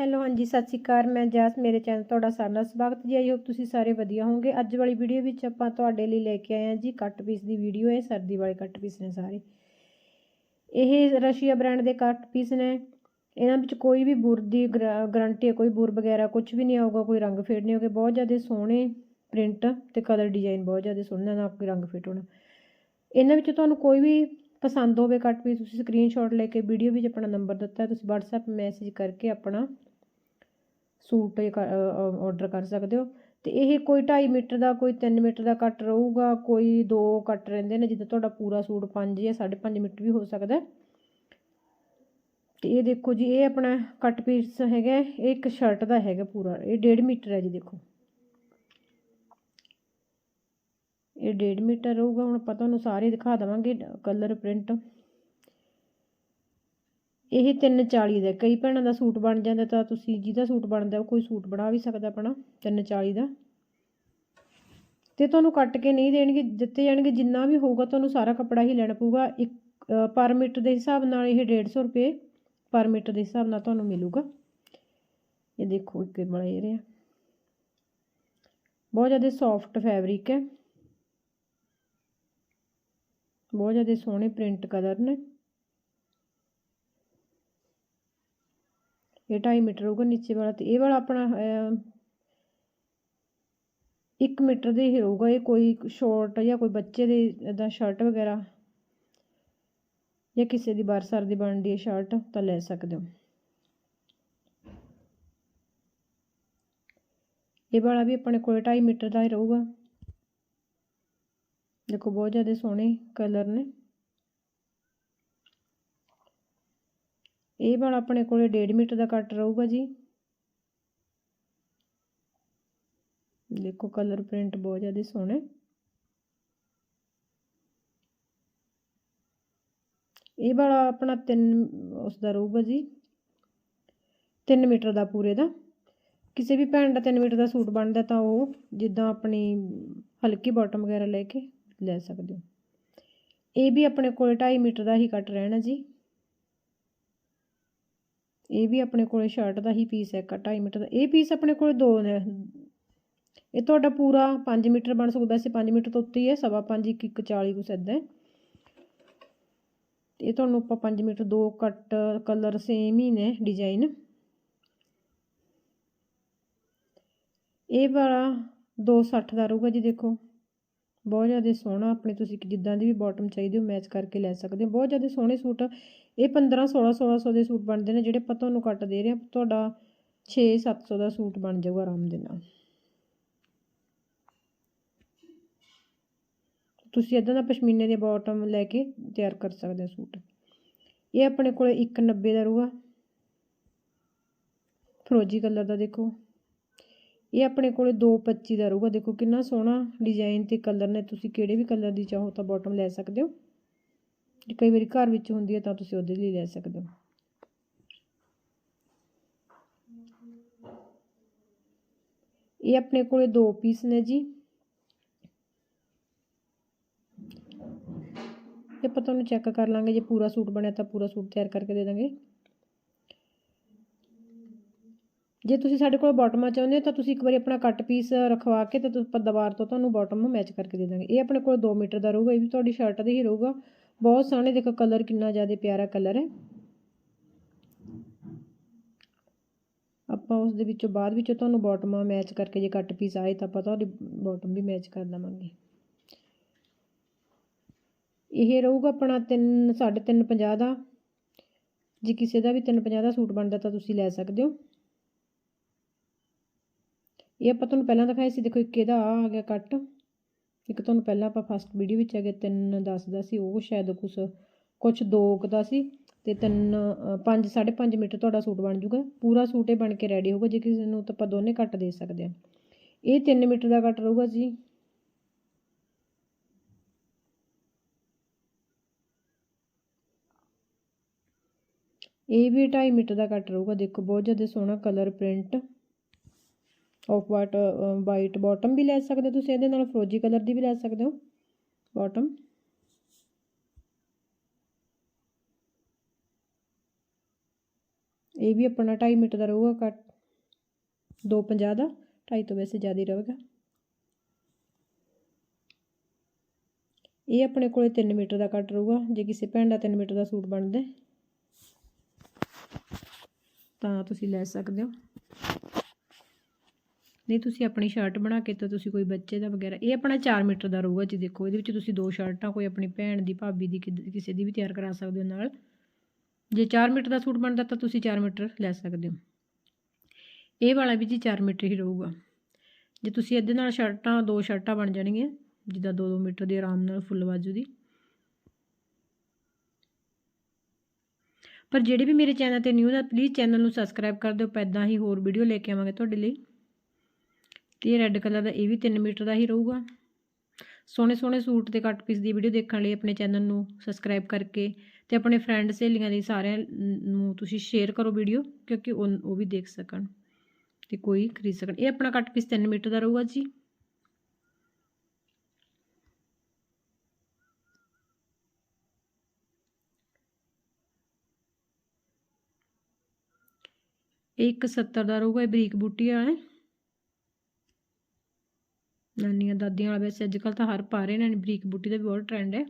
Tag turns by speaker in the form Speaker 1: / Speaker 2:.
Speaker 1: Hello, ਹਾਂਜੀ, ਸਤਿ ਸ਼੍ਰੀ ਅਕਾਲ। ਮੈਂ ਜੈਸ, ਮੇਰੇ ਚੈਨਲ ਤੁਹਾਡਾ ਸਾਰਿਆਂ ਦਾ ਸਵਾਗਤ ਜੀ। ਆਈ ਹੋਪ ਤੁਸੀਂ ਸਾਰੇ ਵਧੀਆ ਹੋਵੋਗੇ। ਅੱਜ ਵਾਲੀ ਵੀਡੀਓ ਵਿੱਚ ਆਪਾਂ ਤੁਹਾਡੇ ਲਈ ਲੈ ਕੇ ਆਏ ਹਾਂ ਜੀ ਕੱਟ ਪੀਸ ਦੀ ਵੀਡੀਓ। ਹੈ ਸਰਦੀ ਵਾਲੇ ਕੱਟ ਪੀਸ ਨੇ ਸਾਰੇ। ਇਹ ਰਸ਼ੀਆ ਬ੍ਰਾਂਡ ਦੇ ਕੱਟ ਪੀਸ ਨੇ। ਇਹਨਾਂ ਵਿੱਚ ਕੋਈ ਵੀ ਬੁਰ ਦੀ ਗਾਰੰਟੀ ਹੈ ਕੋਈ ਬੁਰ ਵਗੈਰਾ ਕੁਝ ਵੀ ਨਹੀਂ ਆਊਗਾ, ਕੋਈ ਰੰਗ ਫੇਡ ਨਹੀਂ ਹੋਗੇ। ਬਹੁਤ ਜ਼ਿਆਦਾ ਸੋਹਣੇ ਪ੍ਰਿੰਟ ਤੇ ਕਲਰ ਡਿਜ਼ਾਈਨ ਬਹੁਤ ਜ਼ਿਆਦਾ ਸੋਹਣਾ ਨਾ ਕੋਈ ਰੰਗ ਫੇਡ ਹੋਣਾ। ਇਹਨਾਂ ਵਿੱਚ ਤੁਹਾਨੂੰ ਕੋਈ ਵੀ ਪਸੰਦ ਹੋਵੇ ਕੱਟ ਪੀਸ, ਤੁਸੀਂ ਸਕਰੀਨਸ਼ਾਟ ਲੈ ਕੇ ਵੀਡੀਓ ਵਿੱਚ ਆਪਣਾ ਨੰਬਰ ਦਿੱਤਾ ਤੁਸੀਂ WhatsApp ਮੈਸੇਜ ਕਰਕੇ ਆਪਣਾ ਸੂਟ ਆਰਡਰ ਕਰ ਸਕਦੇ ਹੋ। ਅਤੇ ਇਹ ਕੋਈ ਢਾਈ ਮੀਟਰ ਦਾ, ਕੋਈ 3 ਮੀਟਰ ਦਾ ਕੱਟ ਰਹੂਗਾ, ਕੋਈ ਦੋ ਕੱਟ ਰਹਿੰਦੇ ਨੇ, ਜਿੱਦਾਂ ਤੁਹਾਡਾ ਪੂਰਾ ਸੂਟ 5 ਜਾਂ 5.5 ਮੀਟਰ ਵੀ ਹੋ ਸਕਦਾ ਤੇ ਇਹ ਦੇਖੋ ਜੀ, ਇਹ ਆਪਣਾ ਕੱਟ ਪੀਸ ਹੈਗਾ, ਇਹ ਇੱਕ ਸ਼ਰਟ ਦਾ ਹੈਗਾ ਪੂਰਾ, ਇਹ 1.5 ਮੀਟਰ ਹੈ ਜੀ ਦੇਖੋ। ਇਹ 1.5 ਮੀਟਰ ਰਹੂਗਾ, ਹੁਣ ਆਪਾਂ ਤੁਹਾਨੂੰ ਸਾਰੇ ਦਿਖਾ ਦਵਾਂਗੇ ਕਲਰ ਪ੍ਰਿੰਟ ਇਹ 340 ਦਾ, ਕਈ ਭੈਣਾਂ ਦਾ ਸੂਟ ਬਣ ਜਾਂਦਾ ਤਾਂ ਤੁਸੀਂ ਜਿਹਦਾ ਸੂਟ ਬਣਦਾ ਉਹ ਕੋਈ ਸੂਟ ਬਣਾ ਵੀ ਸਕਦਾ ਆਪਣਾ 340 ਦਾ। ਤੇ ਤੁਹਾਨੂੰ ਕੱਟ ਕੇ ਨਹੀਂ ਦੇਣਗੇ, ਦਿੱਤੇ ਜਾਣਗੇ, ਜਿੰਨਾ ਵੀ ਹੋਊਗਾ ਤੁਹਾਨੂੰ ਸਾਰਾ ਕੱਪੜਾ ਹੀ ਲੈਣਾ ਪਊਗਾ। ਇੱਕ ਪਰ ਮੀਟਰ ਦੇ ਹਿਸਾਬ ਨਾਲ ਇਹ 150 ਰੁਪਏ ਪਰ ਮੀਟਰ ਦੇ ਹਿਸਾਬ ਨਾਲ ਤੁਹਾਨੂੰ ਮਿਲੂਗਾ। ਇਹ ਦੇਖੋ ਇੱਕ ਬੜਾ ਇਹ ਰਿਹਾ ਬਹੁਤ ਜ਼ਿਆਦਾ ਸੌਫਟ ਫੈਬਰਿਕ ਹੈ। ਬਹੁਤ ਜ਼ਿਆਦਾ ਸੋਹਣੇ ਪ੍ਰਿੰਟ ਕਲਰ ਨੇ। ਇਹ 2.5 ਮੀਟਰ ਹੋਊਗਾ ਨੀਚੇ ਵਾਲਾ ਤੇ ਇਹ ਵਾਲਾ ਆਪਣਾ ਇੱਕ ਮੀਟਰ ਦੇ ਹੀ ਰਹੂਗਾ ਇਹ, ਕੋਈ ਸ਼ਾਰਟ ਜਾਂ ਕੋਈ ਬੱਚੇ ਦੇ ਇਦਾਂ ਸ਼ਰਟ ਵਗੈਰਾ ਜਾਂ ਕਿਸੇ ਦੀ ਬਾਰਸਰ ਦੀ ਬਣਦੀ ਹੈ ਸ਼ਰਟ ਤਾਂ ਲੈ ਸਕਦੇ ਹੋ। ਇਹ ਵਾਲਾ ਵੀ ਆਪਣੇ ਕੋਲ 2.5 ਮੀਟਰ ਦਾ ਹੀ ਰਹੂਗਾ। ਦੇਖੋ ਬਹੁਤ ਜ਼ਿਆਦਾ ਸੋਹਣੇ ਕਲਰ ਨੇ। ਇਹ ਵਾਲਾ ਆਪਣੇ ਕੋਲ ਡੇਢ ਮੀਟਰ ਦਾ ਕੱਟ ਰਹੂਗਾ ਜੀ। ਦੇਖੋ ਕਲਰ ਪ੍ਰਿੰਟ ਬਹੁਤ ਜ਼ਿਆਦਾ ਸੋਹਣੇ ਇਹ ਵਾਲਾ ਆਪਣਾ 3 ਉਸ ਦਾ ਰਹੂਗਾ ਜੀ। 3 ਮੀਟਰ ਦਾ ਪੂਰੇ ਦਾ। ਕਿਸੇ ਵੀ ਭੈਣ ਦਾ 3 ਮੀਟਰ ਦਾ ਸੂਟ ਬਣਦਾ ਤਾਂ ਉਹ ਜਿੱਦਾਂ ਆਪਣੀ ਹਲਕੀ ਬਾਟਮ ਵਗੈਰਾ ਲੈ ਕੇ ਲੈ ਸਕਦੇ ਹੋ। ਇਹ ਵੀ ਆਪਣੇ ਕੋਲ 2.5 ਮੀਟਰ ਦਾ ਹੀ ਕੱਟ ਰਹਿਣਾ ਜੀ। ਇਹ ਵੀ ਆਪਣੇ ਕੋਲੇ ਸ਼ਰਟ ਦਾ ਹੀ ਪੀਸ ਹੈ 2.5 ਮੀਟਰ ਦਾ। ਇਹ ਪੀਸ ਆਪਣੇ ਕੋਲੇ ਦੋ ਨੇ। ਇਹ ਤੁਹਾਡਾ ਪੂਰਾ 5 ਮੀਟਰ ਬਣ ਸਕਦਾ, ਵੈਸੇ 5 ਮੀਟਰ ਤੋਂ ਉੱਤੇ ਹੀ ਹੈ, ਸਵਾ 5 1 1 40 ਕੁਛ ਇਦਾਂ ਇਹ ਤੁਹਾਨੂੰ ਆਪਾਂ 5 ਮੀਟਰ, ਦੋ ਕੱਟ ਕਲਰ ਸੇਮ ਹੀ ਨੇ ਡਿਜ਼ਾਈਨ ਇਹ ਵਾਲਾ 260 ਦਾ ਰਹੂਗਾ ਜੀ, ਦੇਖੋ। ਬਹੁਤ ਜ਼ਿਆਦਾ ਸੋਹਣਾ ਆਪਣੇ ਤੁਸੀਂ ਜਿੱਦਾਂ ਦੀ ਵੀ ਬਾਟਮ ਚਾਹੀਦੀ ਹੋ ਮੈਚ ਕਰਕੇ ਲੈ ਸਕਦੇ ਹੋ ਬਹੁਤ ਜ਼ਿਆਦਾ ਸੋਹਣੇ ਸੂਟ ਇਹ 15 16 1600 ਦੇ ਸੂਟ ਬਣਦੇ ਨੇ, ਜਿਹੜੇ ਆਪਾਂ ਤੁਹਾਨੂੰ ਕੱਟ ਦੇ ਰਹੇ ਹਾਂ ਤੁਹਾਡਾ 6 700 ਦਾ ਸੂਟ ਬਣ ਜਾਊਗਾ ਆਰਾਮ ਦੇ ਨਾਲ। ਤੁਸੀਂ ਇਦਾਂ ਦਾ ਪਸ਼ਮੀਨੇ ਦੇ ਬਾਟਮ ਲੈ ਕੇ ਤਿਆਰ ਕਰ ਸਕਦੇ ਹੋ ਸੂਟ। ਇਹ ਆਪਣੇ ਕੋਲੇ 190 ਦਾ ਰਹੂਗਾ। ਫਰੋਜੀ ਕਲਰ ਦਾ ਦੇਖੋ। ਇਹ ਆਪਣੇ ਕੋਲੇ 225 ਦਾ ਰਹੂਗਾ। ਦੇਖੋ ਕਿੰਨਾ ਸੋਹਣਾ ਡਿਜ਼ਾਈਨ ਤੇ ਕਲਰ ਨੇ। ਤੁਸੀਂ ਕਿਹੜੇ ਵੀ ਕਲਰ ਦੀ ਚਾਹੋ ਤਾਂ ਬਾਟਮ ਲੈ ਸਕਦੇ ਹੋ। ਜੇ ਕਈ ਵਾਰੀ ਘਰ ਵਿੱਚ ਹੁੰਦੀ ਹੈ ਤਾਂ ਤੁਸੀਂ ਉਹਦੇ ਲਈ ਲੈ ਸਕਦੇ ਹੋ। ਇਹ ਆਪਣੇ ਕੋਲੇ ਦੋ ਪੀਸ ਨੇ ਜੀ। ਇਹ ਆਪਾਂ ਤੁਹਾਨੂੰ ਚੈੱਕ ਕਰ ਲਾਂਗੇ। ਜੇ ਪੂਰਾ ਸੂਟ ਬਣਿਆ ਤਾਂ ਪੂਰਾ ਸੂਟ ਤਿਆਰ ਕਰਕੇ ਦੇ ਦਾਂਗੇ। ਜੇ ਤੁਸੀਂ ਸਾਡੇ ਕੋਲ ਬਾਟਮਾਂ ਚਾਹੁੰਦੇ ਹੋ, ਤਾਂ ਤੁਸੀਂ ਇੱਕ ਵਾਰੀ ਆਪਣਾ ਕੱਟ ਪੀਸ ਰਖਵਾ ਕੇ ਤੇ ਆਪਾਂ ਦੁਬਾਰ ਤੋਂ ਤੁਹਾਨੂੰ ਬਾਟਮ ਮੈਚ ਕਰਕੇ ਦੇ ਦਾਂਗੇ। ਇਹ ਆਪਣੇ ਕੋਲ 2 ਮੀਟਰ ਦਾ ਰਹੂਗਾ, ਇਹ ਵੀ ਤੁਹਾਡੀ ਸ਼ਰਟ ਦਾ ਹੀ ਰਹੂਗਾ। ਬਹੁਤ ਸੋਹਣੇ, ਦੇਖੋ ਕਲਰ ਕਿੰਨਾ ਜ਼ਿਆਦਾ ਪਿਆਰਾ ਕਲਰ ਹੈ। ਆਪਾਂ ਉਸ ਦੇ ਵਿੱਚੋਂ ਬਾਅਦ ਵਿੱਚੋਂ ਤੁਹਾਨੂੰ ਬਾਟਮਾਂ ਮੈਚ ਕਰਕੇ ਜੇ ਕੱਟ ਪੀਸ ਆਏ ਤਾਂ ਆਪਾਂ ਤੁਹਾਡੀ ਬਾਟਮ ਵੀ ਮੈਚ ਕਰ ਦਵਾਂਗੇ। ਇਹ ਰਹੂਗਾ ਆਪਣਾ 3 3.5 50 ਦਾ। ਜੇ ਕਿਸੇ ਦਾ ਵੀ 350 ਦਾ ਸੂਟ ਬਣਦਾ ਤਾਂ ਤੁਸੀਂ ਲੈ ਸਕਦੇ ਹੋ। ਇਹ ਆਪਾਂ ਤੁਹਾਨੂੰ ਪਹਿਲਾਂ ਦਿਖਾਇਆ ਸੀ, ਦੇਖੋ ਇੱਕ ਇਹਦਾ ਆ ਆ ਗਿਆ ਕੱਟ। ਇੱਕ ਤੁਹਾਨੂੰ ਪਹਿਲਾਂ ਆਪਾਂ ਫਸਟ ਵੀਡੀਓ ਵਿੱਚ ਹੈਗੇ 3 ਦੱਸਦਾ ਸੀ ਉਹ ਸ਼ਾਇਦ ਕੁਛ ਕੁਛ 2 ਦਾ ਸੀ ਤੇ 3 5 5.5 ਮੀਟਰ ਤੁਹਾਡਾ ਸੂਟ ਬਣ ਜੂਗਾ। ਪੂਰਾ ਸੂਟ ਇਹ ਬਣ ਕੇ ਰੈਡੀ ਹੋਊਗਾ, ਜੇ ਕਿਸੇ ਨੂੰ ਤਾਂ ਆਪਾਂ ਦੋਨੇ ਕੱਟ ਦੇ ਸਕਦੇ ਹਾਂ। ਇਹ 3 ਮੀਟਰ ਦਾ ਕੱਟ ਰਹੂਗਾ ਜੀ। ਇਹ ਵੀ 2.5 ਮੀਟਰ ਦਾ ਕੱਟ ਰਹੂਗਾ, ਦੇਖੋ ਬਹੁਤ ਜ਼ਿਆਦਾ ਸੋਹਣਾ colour print off white white bottom ਵੀ ਲੈ ਸਕਦੇ ਹੋ ਤੁਸੀਂ, ਇਹਦੇ ਨਾਲ ਫਰੋਜੀ ਕਲਰ ਦੀ ਵੀ ਲੈ ਸਕਦੇ ਹੋ। ਬਾਟਮ ਇਹ ਵੀ ਆਪਣਾ 2.5 ਮੀਟਰ ਦਾ ਰਹੂਗਾ ਕੱਟ 250 ਦਾ 2.5 ਤੋਂ ਵੈਸੇ ਜ਼ਿਆਦਾ ਹੀ ਰਹੇਗਾ। ਇਹ ਆਪਣੇ ਕੋਲੇ 3 ਮੀਟਰ ਦਾ ਕੱਟ ਰਹੂਗਾ, ਜੇ ਕਿਸੇ ਭੈਣ ਦਾ 3 ਮੀਟਰ ਦਾ ਸੂਟ ਬਣਦਾ ਤਾਂ ਤੁਸੀਂ ਲੈ ਸਕਦੇ ਹੋ। ਨਹੀਂ, ਤੁਸੀਂ ਆਪਣੀ ਸ਼ਰਟ ਬਣਾ ਕੇ ਤਾਂ ਤੁਸੀਂ ਕੋਈ ਬੱਚੇ ਦਾ ਵਗੈਰਾ, ਇਹ ਆਪਣਾ 4 ਮੀਟਰ ਦਾ ਰਹੂਗਾ ਜੀ ਦੇਖੋ, ਇਹਦੇ ਵਿੱਚ ਤੁਸੀਂ ਦੋ ਸ਼ਰਟਾਂ ਕੋਈ ਆਪਣੀ ਭੈਣ ਦੀ, ਭਾਬੀ ਦੀ, ਕਿਦ- ਕਿਸੇ ਦੀ ਵੀ ਤਿਆਰ ਕਰਾ ਸਕਦੇ ਹੋ ਨਾਲ। ਜੇ 4 ਮੀਟਰ ਦਾ ਸੂਟ ਬਣਦਾ ਤਾਂ ਤੁਸੀਂ 4 ਮੀਟਰ ਲੈ ਸਕਦੇ ਹੋ। ਇਹ ਵਾਲਾ ਵੀ ਜੀ 4 ਮੀਟਰ ਹੀ ਰਹੂਗਾ। ਜੇ ਤੁਸੀਂ ਇਹਦੇ ਨਾਲ ਸ਼ਰਟਾਂ ਦੋ ਸ਼ਰਟਾਂ ਬਣ ਜਾਣਗੀਆਂ, ਜਿੱਦਾਂ 2-2 ਮੀਟਰ ਦੀ ਆਰਾਮ ਨਾਲ ਫੁੱਲ ਬਾਜੂ ਦੀ। ਪਰ ਜਿਹੜੇ ਵੀ ਮੇਰੇ ਚੈਨਲ ਤੇ ਨਿਊ ਨੇ ਪਲੀਜ਼ ਚੈਨਲ ਨੂੰ ਸਬਸਕ੍ਰਾਈਬ ਕਰ ਦਿਓ ਪੈਦਾਂ ਹੀ ਹੋਰ ਵੀਡੀਓ ਲੈ ਕੇ ਆਵਾਂਗੇ ਤੁਹਾਡੇ ਲਈ। ਤੇ ਇਹ ਰੈੱਡ ਕਲਰ ਦਾ ਇਹ ਵੀ 3 ਮੀਟਰ ਦਾ ਹੀ ਰਹੂਗਾ। ਸੋਹਣੇ ਸੋਹਣੇ ਸੂਟ ਤੇ ਕੱਟ ਪੀਸ ਦੀ ਵੀਡੀਓ ਦੇਖਣ ਲਈ ਆਪਣੇ ਚੈਨਲ ਨੂੰ ਸਬਸਕ੍ਰਾਈਬ ਕਰਕੇ ਤੇ ਆਪਣੇ ਫਰੈਂਡ ਸਹੇਲੀਆਂ ਲਈ ਸਾਰਿਆਂ ਨੂੰ ਤੁਸੀਂ ਸ਼ੇਅਰ ਕਰੋ ਵੀਡੀਓ ਕਿਉਂਕਿ ਉਹ ਉਹ ਵੀ ਦੇਖ ਸਕਣ ਤੇ ਕੋਈ ਖਰੀਦ ਸਕਣ। ਇਹ ਆਪਣਾ ਕੱਟ ਪੀਸ 3 ਮੀਟਰ ਦਾ ਰਹੂਗਾ ਜੀ। ਇਹ ਇੱਕ 70 ਦਾ ਰਹੂਗਾ, ਇਹ ਬਰੀਕ ਬੂਟੀ ਵਾਲਾ ਨਾਨੀਆਂ ਦਾਦੀਆਂ ਵਾਲਾ ਵੈਸੇ ਅੱਜ ਕੱਲ੍ਹ ਤਾਂ ਹਰ ਪਾ ਰਹੇ ਨੇ ਬਰੀਕ ਬੂਟੀ ਦਾ ਵੀ ਬਹੁਤ ਟ੍ਰੈਂਡ ਹੈ।